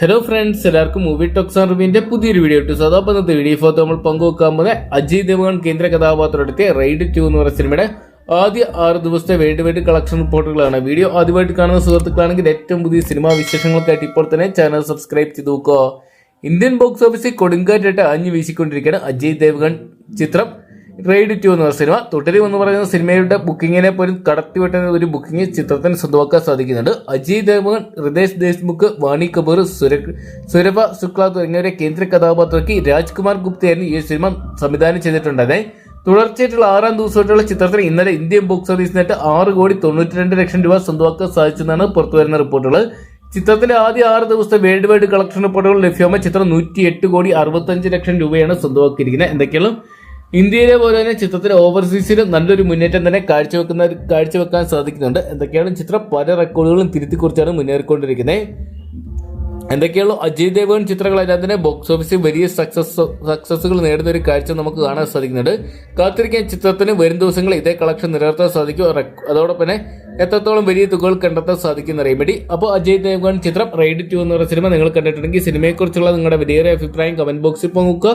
Hello friends എല്ലാവർക്കും movie talks റിവ്യൂവിന്റെ പുതിയൊരു വീഡിയോ ഇട്ടു സോ അപ്പോൾ ഇന്നത്തെ വീഡിയോ ഫോട്ടോ നമ്മൾ പങ്കുവെക്കാൻ പോകുന്നത് അജയ് ദേവഗൺ കേന്ദ്ര കഥാപാത്രമെടുത്തിയ റൈഡ് ടു എന്ന് പറയുന്ന സിനിമയുടെ ആദ്യ ആറ് ദിവസത്തെ വേൾഡ് വൈഡ് കളക്ഷൻ റിപ്പോർട്ടുകളാണ് വീഡിയോ ആദ്യമായിട്ട് കാണുന്ന സുഹൃത്തുക്കളാണെങ്കിൽ ഏറ്റവും പുതിയ സിനിമാ വിശേഷങ്ങൾക്കായിട്ട് ഇപ്പോൾ തന്നെ ചാനൽ സബ്സ്ക്രൈബ് ചെയ്ത് നോക്കുക. ഇന്ത്യൻ ബോക്സ് ഓഫീസിൽ കൊടുങ്കാറ്റായിട്ട് അഞ്ഞു വീശിക്കൊണ്ടിരിക്കുകയാണ് അജയ് ദേവഗൺ ചിത്രം. റൈഡ് ടു എന്ന സിനിമ തുടരും എന്ന് പറയുന്ന സിനിമയുടെ ബുക്കിങ്ങിനെ പോലും കടത്തിവിട്ട ഒരു ബുക്കിംഗ് ചിത്രത്തിന് സ്വന്തമാക്കാൻ സാധിക്കുന്നുണ്ട്. അജയ് ദേവഗൺ ഹൃദേശ് ദേശ്മുഖ് വാണി കപൂർ സുര സുരഭ ശുക്ല തുടങ്ങിയവരെ കേന്ദ്ര കഥാപാത്രമാക്കി രാജ്കുമാർ ഗുപ്തയായിരുന്നു ഈ സിനിമ സംവിധാനം ചെയ്തിട്ടുണ്ടായത് തുടർച്ചയായിട്ടുള്ള ആറാം ദിവസമായിട്ടുള്ള ചിത്രത്തിന് ഇന്നലെ ഇന്ത്യൻ ബോക്സ് ഓഫീസിനായിട്ട് ആറ് കോടി തൊണ്ണൂറ്റി രണ്ട് ലക്ഷം രൂപ സ്വന്തമാക്കാൻ സാധിച്ചെന്നാണ് പുറത്തുവരുന്ന റിപ്പോർട്ടുകൾ ചിത്രത്തിന്റെ ആദ്യ ആറ് ദിവസത്തെ വേൾഡ് വൈഡ് കളക്ഷൻ റിപ്പോർട്ടുകൾ ലഭ്യമായ ചിത്രം നൂറ്റി എട്ട് കോടി അറുപത്തഞ്ച് ലക്ഷം രൂപയാണ് സ്വന്തമാക്കിയിരിക്കുന്നത് എന്തൊക്കെയാണ് ഇന്ത്യയിലെ പോലെ തന്നെ ചിത്രത്തിന് ഓവർസീസിലും നല്ലൊരു മുന്നേറ്റം തന്നെ കാഴ്ചവെക്കുന്ന കാഴ്ചവെക്കാൻ സാധിക്കുന്നുണ്ട്. എന്തൊക്കെയാണ് ചിത്രം? പല റെക്കോർഡുകളും തിരുത്തി കുറിച്ചാണ് മുന്നേറിക്കൊണ്ടിരിക്കുന്നത് എന്തൊക്കെയുള്ളൂ? അജയ് ദേവൻ അതിനകത്ത് തന്നെ ബോക്സ് ഓഫീസിൽ വലിയ സക്സസ് സക്സസ്സുകൾ നേടുന്ന ഒരു കാഴ്ച നമുക്ക് കാണാൻ സാധിക്കുന്നുണ്ട്. കാത്തിരിക്കാൻ ചിത്രത്തിന് വരും ദിവസങ്ങളിൽ ഇതേ കളക്ഷൻ നിലനിർത്താൻ സാധിക്കും. അതോടൊപ്പം തന്നെ എത്രത്തോളം വലിയ തുകകൾ കണ്ടെത്താൻ സാധിക്കുന്ന റെമഡി അപ്പോൾ അജയ് ദേവൻ ചിത്രം റൈഡ് ടു എന്ന് പറയുന്ന സിനിമ നിങ്ങൾ കണ്ടിട്ടുണ്ടെങ്കിൽ സിനിമയെക്കുറിച്ചുള്ള നിങ്ങളുടെ വലിയൊരു അഭിപ്രായം കമന്റ് ബോക്സിൽ പങ്കുവെക്കുക.